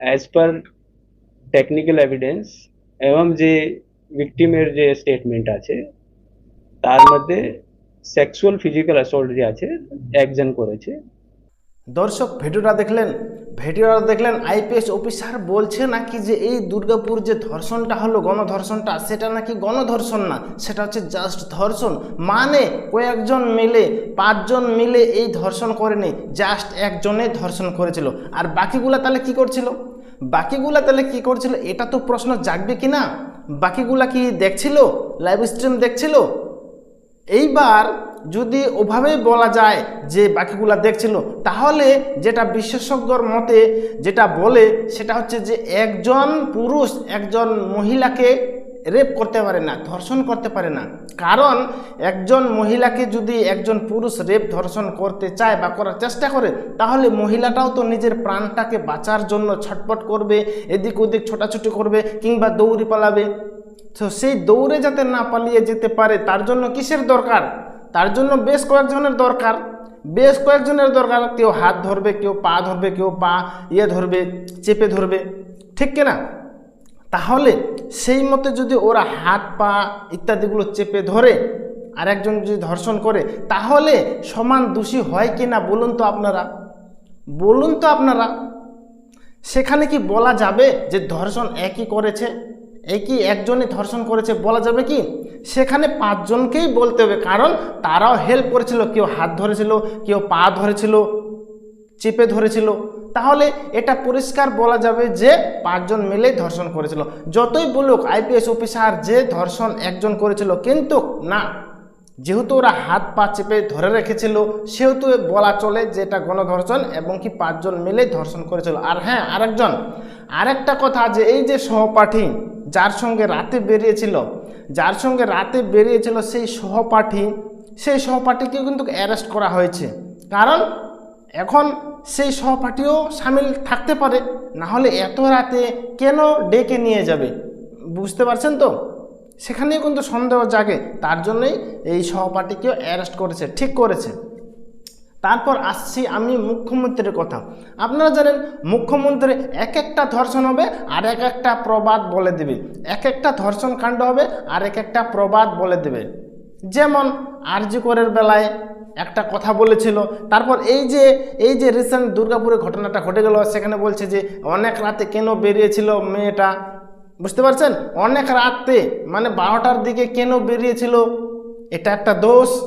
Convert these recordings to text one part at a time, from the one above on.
As per technical evidence এবং যে ভিকটিমের যে স্টেটমেন্ট আছে, তার মধ্যে সেক্সুয়াল ফিজিক্যাল অ্যাসল্ট যে আছে, একজন করেছে। দর্শক, ভিডিওটা দেখলেন ভিডিওটা দেখলেন আইপিএস অফিসার বলছে নাকি যে এই দুর্গাপুর যে ধর্ষণটা হলো, গণধর্ষণটা, সেটা নাকি গণধর্ষণ না, সেটা হচ্ছে জাস্ট ধর্ষণ। মানে কয়েকজন মিলে, পাঁচজন মিলে এই ধর্ষণ করেনি জাস্ট একজনে ধর্ষণ করেছিল। আর বাকিগুলা তাহলে কি করছিল? বাকিগুলা তাহলে কি করছিল? এটা তো প্রশ্ন জাগবে কি না বাকিগুলা কি দেখছিল? লাইভ স্ট্রিম দেখছিল? এইবার যদি ওভাবেই বলা যায় যে বাকিগুলা দেখছিল, তাহলে যেটা বিশেষজ্ঞর মতে যেটা বলে, সেটা হচ্ছে যে একজন পুরুষ একজন মহিলাকে রেপ করতে পারে না, ধর্ষণ করতে পারে না। কারণ একজন মহিলাকে যদি একজন পুরুষ রেপ ধর্ষণ করতে চায় বা করার চেষ্টা করে, তাহলে মহিলাটাও তো নিজের প্রাণটাকে বাঁচার জন্য ছটপট করবে, এদিক ওদিক ছোটাছুটি করবে কিংবা দৌড়ে পালাবে। তো সেই দৌড়ে যাতে না পালিয়ে যেতে পারে, তার জন্য কিসের দরকার? তার জন্য বেশ কয়েকজনের দরকার। বেশ কয়েকজনের দরকার, কেউ হাত ধরবে, কেউ পা ধরবে, কেউ পা ইয়ে ধরবে, চেপে ধরবে। ঠিক কিনা? তাহলে সেই মতে যদি ওরা হাত পা ইত্যাদিগুলো চেপে ধরে আর একজন যদি ধর্ষণ করে, তাহলে সমান দোষী হয় কি না বলুন তো আপনারা? বলুন তো আপনারা। সেখানে কি বলা যাবে যে ধর্ষণ একই করেছে? একই একজনই ধর্ষণ করেছে বলা যাবে কি? সেখানে পাঁচজনকেই বলতে হবে, কারণ তারাও হেল্প করেছিল, কেউ হাত ধরেছিল, কেউ পা ধরেছিল। চেপে ধরেছিল। তাহলে এটা পরিষ্কার বলা যাবে যে পাঁচজন মিলেই ধর্ষণ করেছিল। যতই বলুক, আইপিএস অফিসার যে ধর্ষণ একজন করেছিল, কিন্তু না। যেহেতু ওরা হাত পা চেপে ধরে রেখেছিল, সেহেতু বলা চলে যে এটা গণধর্ষণ এবং কি পাঁচজন মিলে ধর্ষণ করেছিল। আর হ্যাঁ আরেকজন। আরেকটা কথা যে এই যে সহপাঠী যার সঙ্গে রাতে বেরিয়েছিল, যার সঙ্গে রাতে বেরিয়েছিল সেই সহপাঠী, সেই সহপাঠীকেও কিন্তু অ্যারেস্ট করা হয়েছে। কারণ এখন সেই সহপাঠীও সামিল থাকতে পারে না হলে এত রাতে কেন ডেকে নিয়ে যাবে? বুঝতে পারছেন তো? সেখানেও কিন্তু সন্দেহ জাগে, তার জন্যই এই সহপাঠীকেও অ্যারেস্ট করেছে, ঠিক করেছে। তারপর আসছি আমি মুখ্যমন্ত্রীর কথা। আপনারা জানেন মুখ্যমন্ত্রী এক একটা ধর্ষণ হবে, আর এক একটা প্রবাদ বলে দেবে। এক একটা ধর্ষণ কাণ্ড হবে, আর এক একটা প্রবাদ বলে দেবে। যেমন আরজিকরের বেলায় একটা কথা বলেছিল। তারপর এই যে এই যে রিসেন্ট দুর্গাপুরে ঘটনাটা ঘটে গেল, সেখানে বলছে যে, অনেক রাতে কেন বেরিয়েছিল মেয়েটা? বুঝতে পারছেন? অনেক রাতে মানে বারোটার দিকে কেন বেরিয়েছিল? এটা একটা দোষ।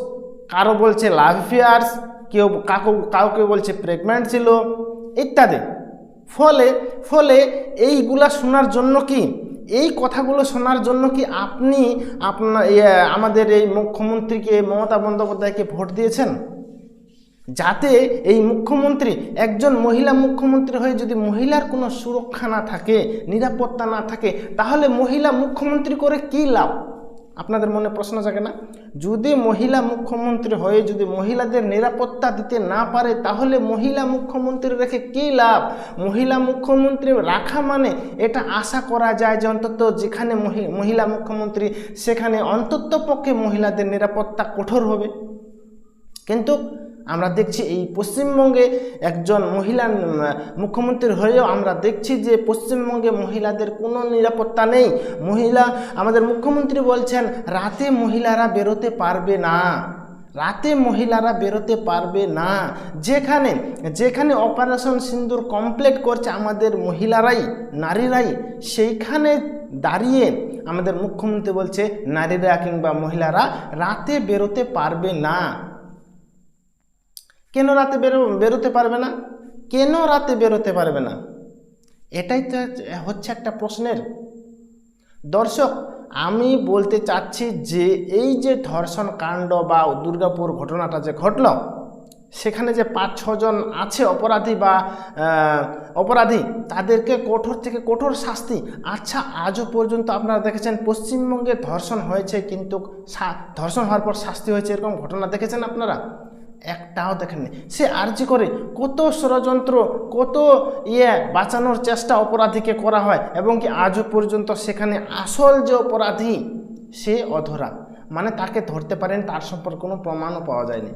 কারও বলছে লাভ ফিয়ার্স কেউ কাকু, কাউকে বলছে প্রেগনেন্ট ছিল, ইত্যাদি। ফলে ফলে এইগুলা শোনার জন্য কি এই কথাগুলো শোনার জন্য কি আপনি আপনার আমাদের এই মুখ্যমন্ত্রীকে, মমতা বন্দ্যোপাধ্যায়কে ভোট দিয়েছেন? যাতে এই মুখ্যমন্ত্রী একজন মহিলা মুখ্যমন্ত্রী হয়ে যদি মহিলার কোনো সুরক্ষা না থাকে, নিরাপত্তা না থাকে, তাহলে মহিলা মুখ্যমন্ত্রী করে কি লাভ? আপনাদের মনে প্রশ্ন জাগে না? যদি মহিলা মুখ্যমন্ত্রী হয়ে যদি মহিলাদের নিরাপত্তা দিতে না পারে, তাহলে মহিলা মুখ্যমন্ত্রী রেখে কী লাভ? মহিলা মুখ্যমন্ত্রী রাখা মানে এটা আশা করা যায় যে অন্তত যেখানে মহিলা মুখ্যমন্ত্রী, সেখানে অন্তত পক্ষে মহিলাদের নিরাপত্তা কঠোর হবে। কিন্তু আমরা দেখছি এই পশ্চিমবঙ্গে একজন মহিলা মুখ্যমন্ত্রী হয়েও আমরা দেখছি যে পশ্চিমবঙ্গে মহিলাদের কোনো নিরাপত্তা নেই। মহিলা, আমাদের মুখ্যমন্ত্রী বলছেন, রাতে মহিলারা বেরোতে পারবে না। রাতে মহিলারা বেরোতে পারবে না। যেখানে যেখানে অপারেশন সিন্দুর কমপ্লিট করছে আমাদের মহিলারাই, নারীরাই, সেইখানে দাঁড়িয়ে আমাদের মুখ্যমন্ত্রী বলছে, নারীরা কিংবা মহিলারা রাতে বেরোতে পারবে না। কেন রাতে বেরো, বেরোতে পারবে না? কেন রাতে বেরোতে পারবে না? এটাই তো হচ্ছে একটা প্রশ্নের। দর্শক, আমি বলতে চাচ্ছি যে এই যে ধর্ষণ কাণ্ড বা দুর্গাপুর ঘটনাটা যে ঘটল, সেখানে যে পাঁচ ছজন আছে অপরাধী বা অপরাধী, তাদেরকে কঠোর থেকে কঠোর শাস্তি। আচ্ছা আজও পর্যন্ত আপনারা দেখেছেন পশ্চিমবঙ্গে ধর্ষণ হয়েছে, কিন্তু ধর্ষণ হওয়ার পর শাস্তি হয়েছে, এরকম ঘটনা দেখেছেন আপনারা? একটাও দেখেননি। সে আর্জি করে কত ষড়যন্ত্র, কত ইয়ে বাঁচানোর চেষ্টা অপরাধীকে করা হয় এবং কি আজও পর্যন্ত সেখানে আসল যে অপরাধী, সে অধরা। মানে তাকে ধরতে পারেন, তার সম্পর্কে কোনো প্রমাণও পাওয়া যায়নি।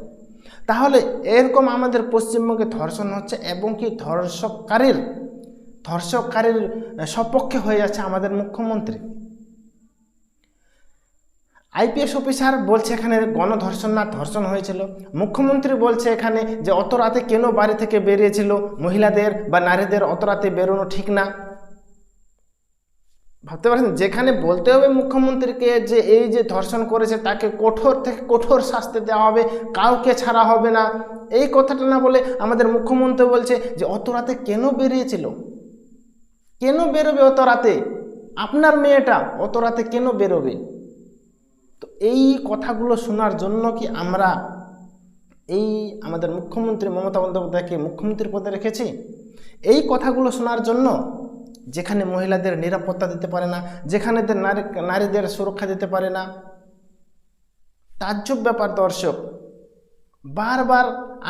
তাহলে এরকম আমাদের পশ্চিমবঙ্গে ধর্ষণ হচ্ছে এবং কি ধর্ষককারীর ধর্ষককারীর সপক্ষে হয়ে যাচ্ছে আমাদের মুখ্যমন্ত্রী। আইপিএস অফিসার বলছে এখানে গণধর্ষণ না ধর্ষণ হয়েছিল। মুখ্যমন্ত্রী বলছে এখানে যে অত রাতে কেন বাড়ি থেকে বেরিয়েছিল? মহিলাদের বা নারীদের অত রাতে বেরোনো ঠিক না। ভাবতে পারছেন যেখানে বলতে হবে মুখ্যমন্ত্রীকে যে এই যে ধর্ষণ করেছে, তাকে কঠোর থেকে কঠোর শাস্তি দেওয়া হবে, কাউকে ছাড়া হবে না। এই কথাটা না বলে আমাদের মুখ্যমন্ত্রী বলছে যে অত রাতে কেন বেরিয়েছিল? কেন বেরোবে অত রাতে? আপনার মেয়েটা অত রাতে কেন বেরোবে? এই কথাগুলো শোনার জন্য কি আমরা এই আমাদের মুখ্যমন্ত্রী মমতা বন্দ্যোপাধ্যায়কে মুখ্যমন্ত্রীর পদে রেখেছি? এই কথাগুলো শোনার জন্য যেখানে মহিলাদের নিরাপত্তা দিতে পারে না, যেখানে নারী নারীদের সুরক্ষা দিতে পারে না, তাজ্জব ব্যাপার দর্শক। বারবার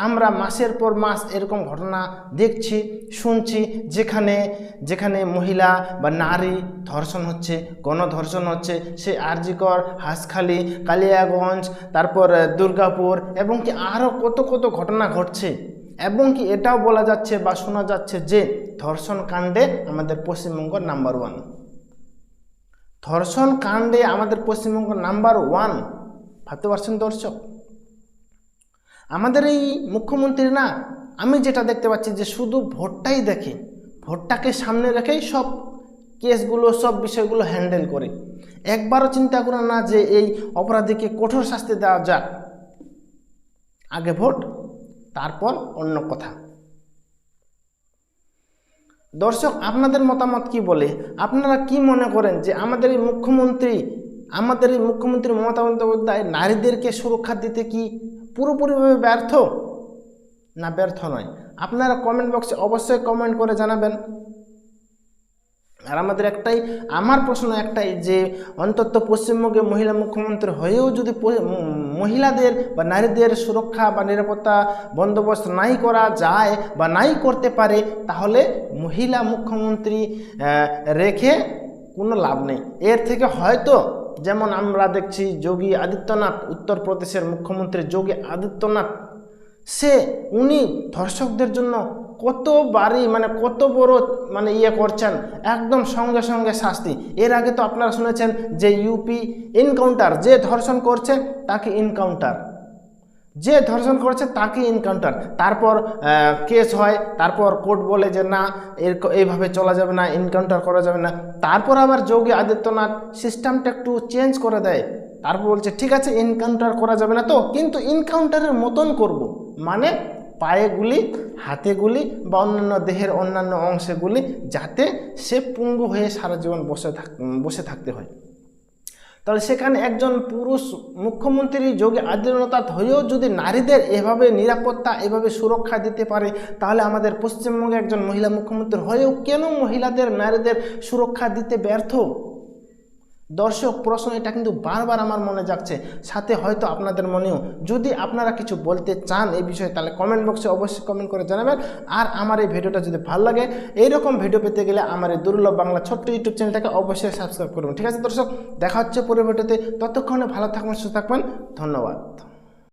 আমরা মাসের পর মাস এরকম ঘটনা দেখছি, শুনছি, যেখানে যেখানে মহিলা বা নারী ধর্ষণ হচ্ছে, গণধর্ষণ হচ্ছে সে আরজিকর, হাসখালি, কালিয়াগঞ্জ, তারপর দুর্গাপুর এবং কি আরও কত কত ঘটনা ঘটছে এবং কি এটাও বলা যাচ্ছে বা শোনা যাচ্ছে যে ধর্ষণ কাণ্ডে আমাদের পশ্চিমবঙ্গ নাম্বার ওয়ান ধর্ষণ কাণ্ডে আমাদের পশ্চিমবঙ্গ নাম্বার ওয়ান ভাবতে পারছেন দর্শক? আমাদের এই মুখ্যমন্ত্রী না, আমি যেটা দেখতে পাচ্ছি যে শুধু ভোটটাই দেখে, ভোটটাকে সামনে রেখেই সব কেসগুলো, সব বিষয়গুলো হ্যান্ডেল করে। একবারও চিন্তা করে না যে এই অপরাধীকে কঠোর শাস্তি দেওয়া যাক। আগে ভোট, তারপর অন্য কথা। দর্শক, আপনাদের মতামত কি বলে? আপনারা কি মনে করেন যে আমাদের এই মুখ্যমন্ত্রী, আমাদের এই মুখ্যমন্ত্রী মমতা বন্দ্যোপাধ্যায় নারীদেরকে সুরক্ষা দিতে কি পুরোপুরিভাবে ব্যর্থ? না, ব্যর্থ নয়। আপনারা কমেন্ট বক্সে অবশ্যই কমেন্ট করে জানাবেন। আর আমাদের একটাই, আমার প্রশ্ন একটাই যে, অন্তত পশ্চিমবঙ্গে মহিলা মুখ্যমন্ত্রী হয়েও যদি মহিলাদের বা নারীদের সুরক্ষা বা নিরাপত্তা বন্দোবস্ত নাই করা যায় বা নাই করতে পারে, তাহলে মহিলা মুখ্যমন্ত্রী রেখে কোনো লাভ নেই। এর থেকে হয়তো যেমন আমরা দেখছি যোগী আদিত্যনাথ, উত্তরপ্রদেশের মুখ্যমন্ত্রী যোগী আদিত্যনাথ, সে উনি ধর্ষকদের জন্য কত বাড়ি মানে কত বড় মানে ইয়ে করছেন, একদম সঙ্গে সঙ্গে শাস্তি। এর আগে তো আপনারা শুনেছেন যে ইউপি এনকাউন্টার যে ধর্ষণ করছে, তাকে এনকাউন্টার যে ধর্ষণ করছে তাকে এনকাউন্টার তারপর কেস হয়, তারপর কোর্ট বলে যে না, এর এইভাবে চলা যাবে না এনকাউন্টার করা যাবে না। তারপর আবার যোগী আদিত্যনাথ সিস্টেমটা একটু চেঞ্জ করে দেয়। তারপর বলছে, ঠিক আছে এনকাউন্টার করা যাবে না তো, কিন্তু এনকাউন্টারের মতন করব। মানে পায়ে গুলি, হাতে গুলি বা অন্যান্য দেহের অন্যান্য অংশে গুলি, যাতে সে পুঙ্গু হয়ে সারা জীবন বসে থাক, বসে থাকতে হয়। তাহলে সেখানে একজন পুরুষ মুখ্যমন্ত্রী যোগী আদিত্যনাথ হয়েও যদি নারীদের এভাবে নিরাপত্তা, এভাবে সুরক্ষা দিতে পারে, তাহলে আমাদের পশ্চিমবঙ্গে একজন মহিলা মুখ্যমন্ত্রী হয়েও কেন মহিলাদের, নারীদের সুরক্ষা দিতে ব্যর্থ? দর্শক, প্রশ্ন এটা কিন্তু বারবার আমার মনে যাচ্ছে সাথে হয়তো আপনাদের মনেও। যদি আপনারা কিছু বলতে চান এই বিষয়ে, তাহলে কমেন্ট বক্সে অবশ্যই কমেন্ট করে জানাবেন। আর আমার এই ভিডিওটা যদি ভালো লাগে, এইরকম ভিডিও পেতে গেলে আমার এই দুর্লভ বাংলা ছোট্ট ইউটিউব চ্যানেলটাকে অবশ্যই সাবস্ক্রাইব করবেন। ঠিক আছে দর্শক, দেখা হচ্ছে পরে ভিডিওতে ততক্ষণে ভালো থাকবেন, সুস্থ থাকবেন। ধন্যবাদ।